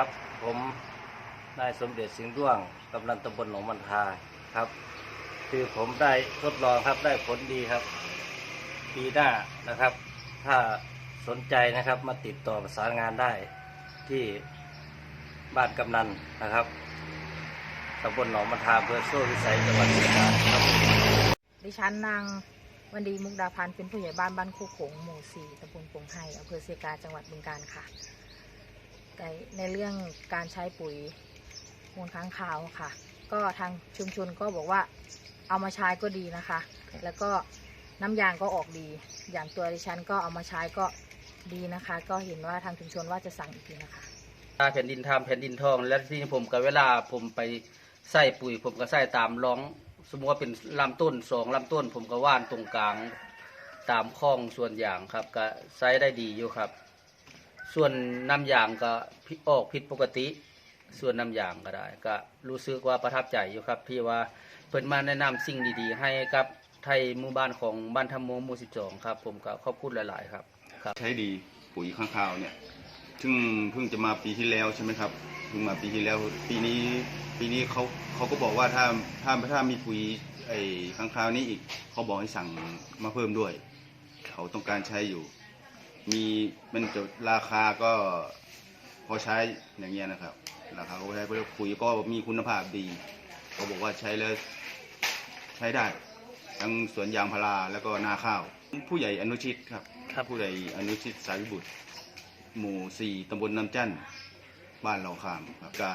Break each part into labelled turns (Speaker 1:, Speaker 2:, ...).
Speaker 1: ครับ ผมนายสมเด็จสิงห์ด้วงกำนันตำบลหนองมันทาครับ คือผมได้ทดลองครับได้ผลดีครับ ปีหน้านะครับ ถ้าสนใจนะครับมาติดต่อประสานงานได้ที่บ้านกำนันนะครับตำบลหนองมันทาอำเภอโซ่วิสัยจังหวัดสะเกษครับ
Speaker 2: ดิฉันนางวันดีมุกดาพันธ์เป็นผู้ใหญ่บ้านบ้านคกโขงหมู่สี่ตำบลปงไฮอำเภอเซกาจังหวัดบึงกาฬค่ะ ในในเรื่องการใช้ปุ๋ยมูลค้างคาวค่ะ ก็ทางชุมชนก็บอกว่าเอามาใช้ก็ดีนะคะ แล้วก็น้ำยางก็ออกดี อย่างตัวดิฉันก็เอามาใช้ก็ดีนะคะ ก็เห็นว่าทางชุมชนว่าจะสั่งอีกทีนะคะ
Speaker 3: ถ้าแผ่นดินทำแผ่นดินทอง และที่ผมกับเวลาผมไปใส่ปุ๋ย ผมก็ใส่ตามร้อง สมมติว่าเป็นลำต้นสองลำต้น ผมก็ว่านตรงกลางตามคลองส่วนอย่างครับ ก็ใช้ได้ดีอยู่ครับ ส่วนน้ำยางก็พิออกผิดปกติ ส่วนน้ำยางก็ได้ ก็รู้สึกว่าประทับใจอยู่ครับ ที่ว่าเพิ่นมาแนะนำสิ่งดีๆ ให้กับไทยหมู่บ้านของบ้านธรรมโมหมู่สิบสองครับ ผมก็ขอบคุณหลายๆครับ
Speaker 4: ใช้ดีปุ๋ยข้างคาวเนี่ยซึ่งเพิ่งจะมาปีที่แล้วใช่ไหมครับเพิ่งมาปีที่แล้วปีนี้ปีนี้เขาเขาก็บอกว่าถ้าถ้าถ้ามีปุ๋ยไอ้ข้างคาวนี้อีกเขาบอกให้สั่งมาเพิ่มด้วย เขาต้องการใช้อยู่ มีมันจะราคาก็พอใช้อย่างเงี้ยนะครับ ราคาก็พอใช้เพราะปุ๋ยก็มีคุณภาพดีเขาบอกว่าใช้แล้วใช้ได้ ทั้งสวนยางพาราแล้วก็นาข้าว ผู้ใหญ่อนุชิตครับ
Speaker 1: ครับ
Speaker 4: ผู้ใหญ่อนุชิตสายวิบุตร หมู่สี่ตำบลน้ำจันทน์บ้านเราขามครับกา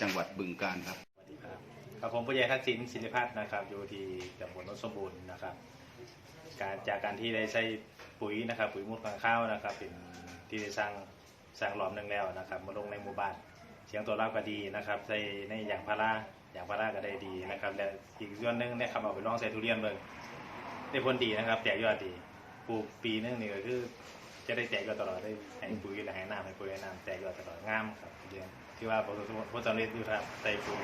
Speaker 4: จังหวัดบึงกาฬครับ
Speaker 5: สวัสดีครับกับผมผู้ใหญ่ทักษิณศิลพัฒน์นะครับอยู่ที่ตำบลโนนสมบูรณ์นะครับ การจากการที่ได้ใช้ปุ๋ยนะครับปุ๋ยมูลฟางข้าวนะครับ เป็นที่ได้สร้างสร้างหลอมหนึ่งแล้วนะครับ มาลงในหมู่บ้านเสียงตัวรับก็ดีนะครับใส่ในอย่างพาราอย่างพาราก็ได้ดีนะครับและอีกส่วนหนึ่งเนี่ยครับเอาไปลองใส่ทุเรียนเบิ่งได้ผลดีนะครับ แตกยอดดีปลูกปีนึงนี่ก็คือจะได้แตกยอดตลอดได้ให้ปุ๋ยและให้น้ำให้ปุ๋ยให้น้ำแตกยอดตลอดงามครับเรียนที่ว่าผลผลสำเร็จอยู่ครับใส่ปุ๋ย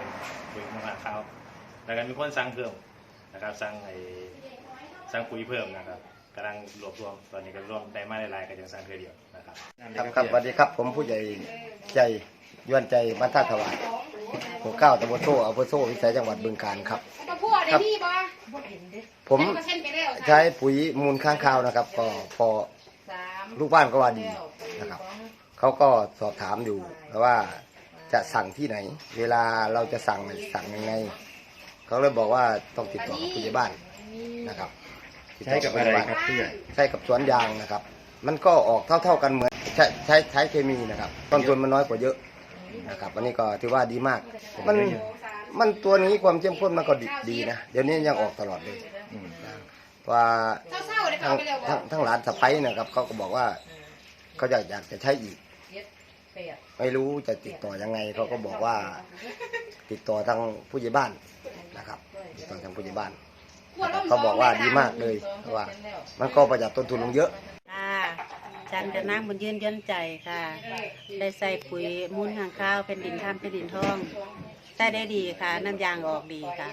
Speaker 5: ปุ๋ยมะพร้าวขาวแล้วก็มีคนสั่งเพิ่มนะครับสั่งไอ้ สั่งปุ๋ยเพิ่มนะครับกำลังรวบรวมตอนนี้ก็รวมได้มาหลายๆก็ยังสั่งเทื่อเดียวนะครับ
Speaker 6: ครับครับสวัสดีครับผมผู้ใหญ่ใจย้อนใจบ้านท่าถวายหมู่เก้าตำบลโซ่อำเภอโซ่วิสัยจังหวัดบึงกาฬครับ
Speaker 7: มาพูดได้พี่บ่
Speaker 6: ผม
Speaker 7: เส้นไปแล้ว
Speaker 6: ใช้ปุ๋ยมูลค้างคาวนะครับ ก็พอลูกบ้านก็ว่าดีนะครับเขาก็สอบถามอยู่ว่าจะสั่งที่ไหน เวลาเราจะสั่งสั่งยังไงเขาเลยบอกว่าต้องติดต่อกับผู้ใหญ่บ้านนะครับ ติดต่ผู้ใหญ่บ้านใช้กับสวนยางนะครับ มันก็ออกเท่า ๆกันเหมือนใช้ใช้ใช้เคมีนะครับต้นทุนมันน้อยกว่าเยอะนะครับอันนี้ก็ถือว่าดีมาก มันมันตัวนี้ความเข้มข้นมันก็ดีดีนะเดี๋ยวนี้ยังออกตลอดเลยนะว่า
Speaker 7: เศร้าๆได้
Speaker 6: ทั้
Speaker 7: เข้างไปแล้วบ่
Speaker 6: ทั้งทั้งหลานสะพ้ยนะครับเขาก็บอกว่าเขาอยากอยากจะใช้อีก ไม่รู้จะติดต่อยังไงเขาก็บอกว่า ติดต่อทางผู้ใหญ่บ้านนะครับติดต่อทางผู้ใหญ่บ้าน เขาบอกว่าดีมากเลยเพราะว่า มันก็ประหยัดต้นทุนลงเยอะ
Speaker 8: ค่ะจันจะนั่งบนยืนยันใจค่ะ ได้ใส่ปุ๋ยมูลข้างข้าวเป็นดินทำเป็นดินทองใส่ได้ดีค่ะ น้ำยางออกดีค่ะ